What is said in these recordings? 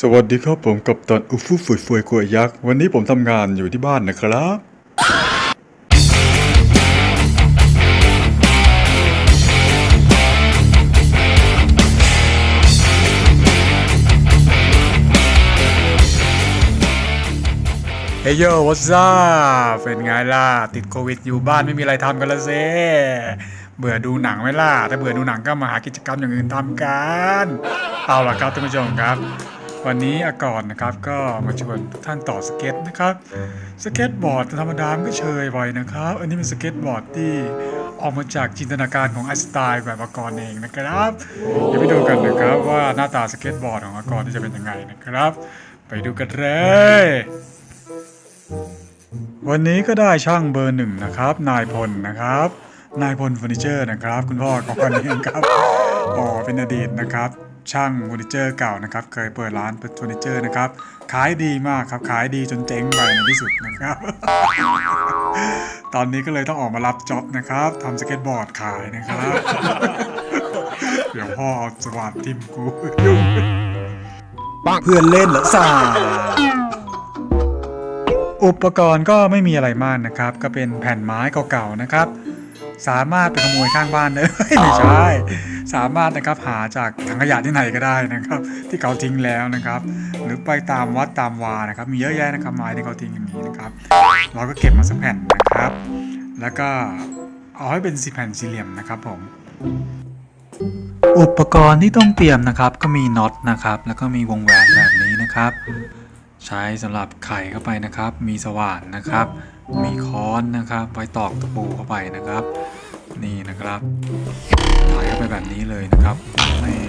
สวัสดีครับผมกับตันอุฟุฟุยฟวยกัวยักษ์ วันนี้ผมทำงานอยู่ที่บ้านนะครับ เฮ้ยโย what's up เป็นไงล่ะ ติดโควิดอยู่บ้านไม่มีอะไรทำกันละเซเบื่อดูหนังไหมล่ะ ถ้าเบื่อดูหนังก็มาหากิจกรรมอย่างอื่นทำกัน เอาล่ะครับท่านผู้ชมครับ วันนี้อากรนะครับก็มาชวนทุกท่านต่อสเก็ตนะครับสเก็ตบอร์ดธรรมดามก็เชยบ่อยนะครับ อันนี้เป็นสเก็ตบอร์ดที่ออกมาจากจินตนาการของไอสไตล์แบบอากรเองนะครับเดี๋ยวไปดูกันนะครับว่าหน้าตาสเก็ตบอร์ดของอากรที่จะเป็นยังไงนะครับ ไปดูกันเลยวันนี้ก็ได้ช่างเบอร์หนึ่งนะครับ นายพลนะครับนายพลเฟอร์นิเจอร์นะครับ คุณพ่อของคนนี้ครับอ๋อเป็นอดีตนะครับ ช่างเฟอร์นิเจอร์เก่านะครับ เคยเปิดร้านเฟอร์นิเจอร์นะครับ ขายดีมากครับ ขายดีจนเจ๊งไปในที่สุดนะครับ ตอนนี้ก็เลยต้องออกมารับจ็อบนะครับทำสเก็ตบอร์ดขายนะครับ เดี๋ยวพ่อเอาสว่านทิมกูเพื่อนเล่นเหรอสาอุปกรณ์ก็ไม่มีอะไรมากนะครับ ก็เป็นแผ่นไม้เก่าๆนะครับ สามารถไปขโมยข้างบ้านได้ไม่ใช่ สามารถนะครับหาจากถังขยะที่ไหนก็ได้นะครับ ที่เขาทิ้งแล้วนะครับ หรือไปตามวัดตามวานะครับ มีเยอะแยะนะครับไม้ที่เขาทิ้งอย่างนี้นะครับ เราก็เก็บมาสักแผ่นนะครับ แล้วก็เอาให้เป็นสีแผ่นสี่เหลี่ยมนะครับผมอุปกรณ์ที่ต้องเตรียมนะครับก็มีน็อตนะครับ แล้วก็มีวงแหวนแบบนี้นะครับ ใช้สำหรับไขเข้าไปนะครับ มีสว่านนะครับ มีค้อนนะครับ ไว้ตอกตะปูเข้าไปนะครับ นี่นะครับไขเข้าไปแบบนี้เลยนะครับนี่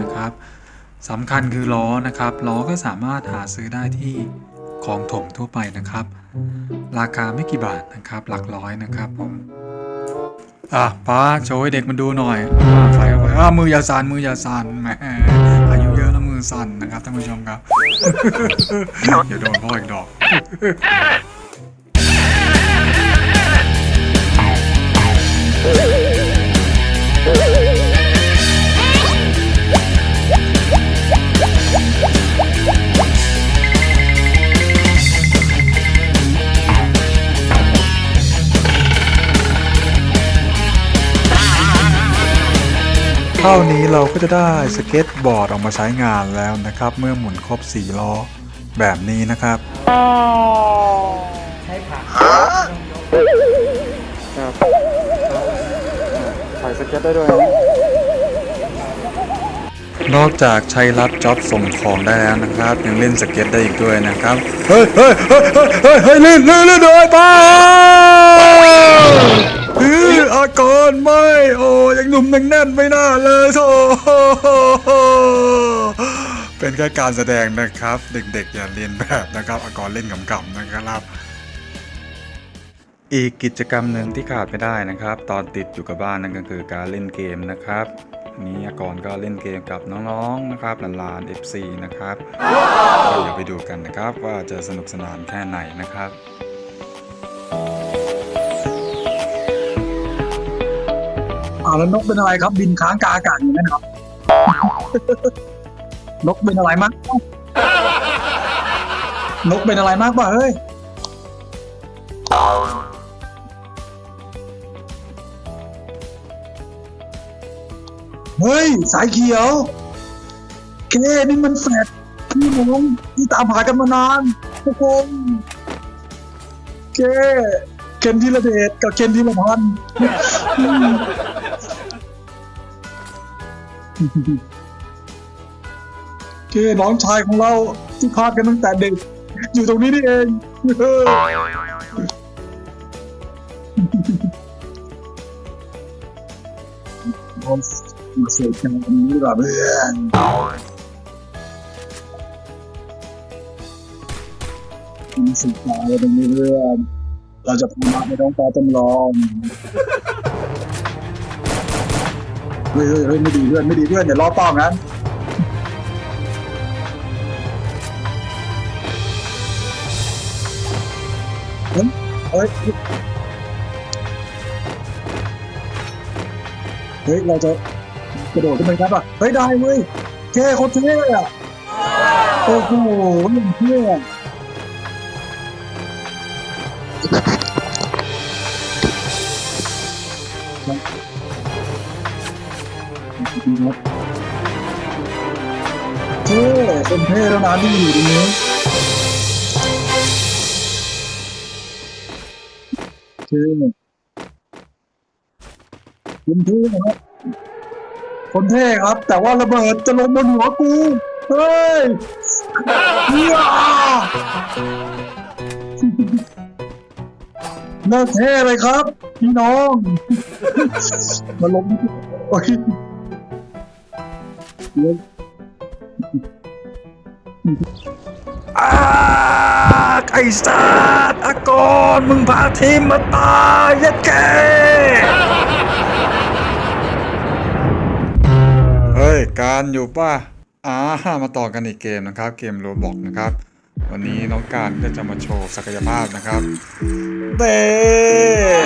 นะครับสำคัญคือล้อนะครับ ล้อก็สามารถหาซื้อได้ที่คลองถมทั่วไปนะครับ ราคาไม่กี่บาทนะครับ หลักร้อยนะครับผมอะป้าโชว์ให้เด็กมันดูหน่อยอ่าใส่เข้าไปอ่ามืออย่าสั่นมืออย่าสั่นแหมอายุเยอะแล้วมือสั่นนะครับท่านผู้ชมครับอย่าโดนพ่ออีกดอก เท่านี้เราก็จะได้สเก็ตบอร์ดออกมาใช้งานแล้วนะครับ เมื่อหมุนครบ 4 ล้อแบบนี้นะครับใช้ผักครับถ่าย สเก็ตได้ด้วยนอกจากใช้รับจ็อบส่งของได้แล้วนะครับ ยังเล่นสเก็ตได้อีกด้วยนะครับ เฮ้ยเฮ้ยเฮ้ยเฮ้ยเฮ้ยเฮ้ยลื่นลื่นลื่นเลยป้าเอออากรไม่โอ้ยังหนุ่มยังแน่นไม่น่าเลยโธ่เป็นแค่การแสดงนะครับ เด็กๆอย่าเรียนแบบนะครับอากรเล่นขำๆนะครับ อีกกิจกรรมหนึ่งที่ขาดไม่ได้นะครับ ตอนติดอยู่กับบ้านนั่นก็คือการเล่นเกมนะครับนี้อากรก็เล่นเกมกับน้องๆนะครับหลานๆ FC นะครับก็เดี๋ยวไปดูกันนะครับว่าจะสนุกสนานแค่ไหนนะครับอาแล้วนกเป็นอะไรครับบินค้างกาอากาศอยู่นั่นครับ นกเป็นอะไรมากนกเป็นอะไรมากป่ะเฮ้ย เฮ้ย สายเขียวเคนี่มันแฟดพี่น้องที่ตามหากันมานานทุกคนเคเคนธีรเดชกับเคนธีรพันธ์เคน้องชายของเราที่พากันตั้งแต่เด็ก อยู่ตรงนี้นี่เอง มาเสียใจกันนี้ดีกว่าเพื่อนมาเสียใจกันตรงนี้เพื่อน เราจะพามาไปท้องฟ้าจำลองเฮ้ยเฮ้ยเฮ้ยไม่ดีเพื่อนไม่ดีเพื่อนอย่ารอต้องั้นเฮ้ยเฮ้ยเราจะ ระโดดขึ้นไปครับอะเฮ้ยได้เว้ยเท่โคตรเท่อะโอ้โหอย่างเท่เท่คนเท่แล้วนะที่อยู่ตรงนี้เท่คนเท่ครับ คนเท่ครับ แต่ว่าระเบิดจะลงบนหัวกู เฮ้ยเฮียน่าเท่เลยครับ พี่น้อง มาลงโอ้ยเดี๋ยวอาไอ้สัตว์อากรมึงพาทีมมาตายยัดแก ย การอยู่ป่ะอ่ามาต่อกันอีกเกมนะครับ เกมโรบอกนะครับ วันนี้น้องการก็จะมาโชว์ศักยภาพนะครับเด้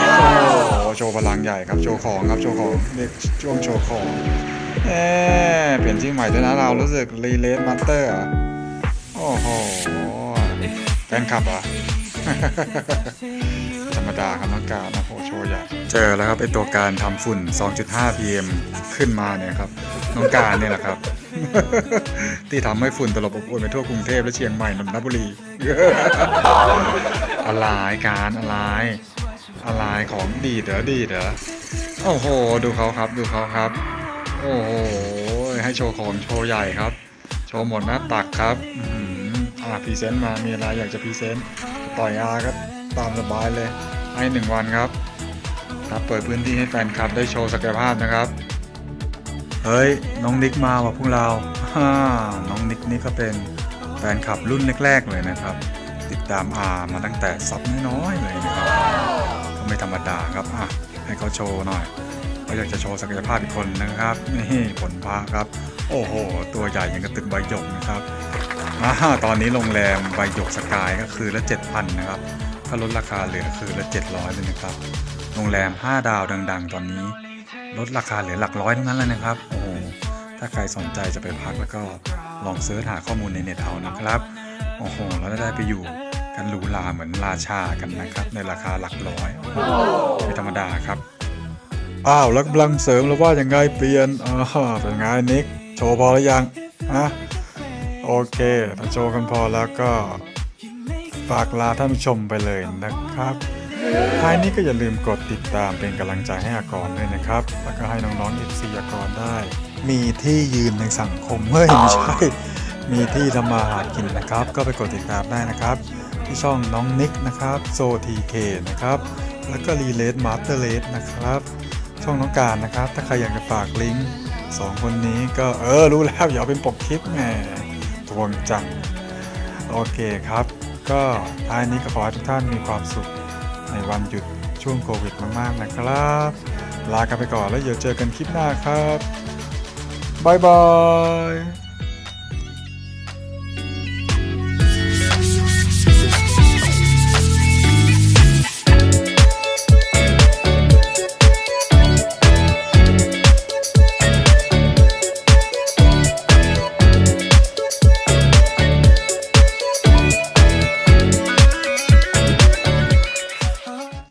โอ้โหโชว์พลังใหญ่ครับ โชว์ของครับ โชว์ของเรียกช่วงโชว์ของเอ๊ะเปลี่ยนชื่อใหม่ด้วยนะเรา รู้สึกรีเลสมาสเตอร์โอ้โหแฟนคลับอะธรรมดาครับน้องการนะโหโชว์ใหญ่ เจอแล้วครับไอตัวการทำฝุ่น 2.5 pm ขึ้นมาเนี่ยครับน้องการเนี่ยแหละครับ ที่ทำให้ฝุ่นตลบอบอวนไปทั่วกรุงเทพและเชียงใหม่นนทบุรีอะไรการอะไรอะไรของดีเหรอดีเหรอโอ้โห ดูเขาครับดูเขาครับ โอ้โห ให้โชว์ของโชว์ใหญ่ครับ โชว์หมดหน้าตักครับอ่าพรีเซนต์มามีอะไรอยากจะพรีเซนต์ต่อยอาครับตามสบายเลยให้หนึ่งวันครับ ครับ เปิดพื้นที่ให้แฟนคลับได้โชว์ศักยภาพนะครับ เฮ้ย น้องนิกมาว่ะพวกเราฮ่าน้องนิกนี่ก็เป็นแฟนคลับรุ่นแรกๆเลยนะครับ ติดตามอามาตั้งแต่ซับน้อยๆเลยนะครับก็ไม่ธรรมดาครับอะให้เขาโชว์หน่อยเขาอยากจะโชว์ศักยภาพอีกคนนะครับนี่ผลพระครับ โอ้โห ตัวใหญ่อย่างกับตึกใบหยกนะครับอ่าตอนนี้โรงแรมใบหยกสกายก็คือละ7,000 นะครับก็ลดราคาเหลือคือละ 700เลยนะครับ โรงแรม 5 ดาวดัง ๆ ตอนนี้ ลดราคาเหลือหลักร้อยทั้งนั้นเลยนะครับ โอ้โห ถ้าใครสนใจจะไปพักแล้วก็ลองเสิร์ชหาข้อมูลในเน็ตเอานะครับ โอ้โห แล้วได้ไปอยู่กันหรูหราเหมือนราชากันนะครับ ในราคาหลักร้อยไม่ธรรมดาครับ อ้าวแล้วกำลังเสริมแล้วว่ายังไงเปลี่ยนอ่าเป็นไงนิกโชว์พอหรือยังฮะโอเคถ้าโชว์กันพอแล้วก็ฝากลาท่านผู้ชมไปเลยนะครับ ท้ายนี้ก็อย่าลืมกดติดตามเป็นกำลังใจให้อากรด้วยนะครับ แล้วก็ให้น้องๆอีซีอากรได้ มีที่ยืนในสังคมเฮ้ยไม่ใช่ มีที่ทำมาหากินนะครับ ก็ไปกดติดตามได้นะครับ ที่ช่องน้องนิกนะครับโซทีเคนะครับ แล้วก็รีเลสมาสเตอร์เลสนะครับ ช่องน้องการนะครับ ถ้าใครอยากจะฝากลิงก์สองคนนี้ก็เออรู้แล้วอย่าเอาเป็นปกคลิปแหมทวงจัง โอเคครับ ก็ท้ายนี้ก็ขอให้ทุกท่านมีความสุข ในวันหยุดช่วงโควิดมากๆนะครับ ลากันไปก่อนแล้วเดี๋ยวเจอกันคลิปหน้าครับบ๊ายบาย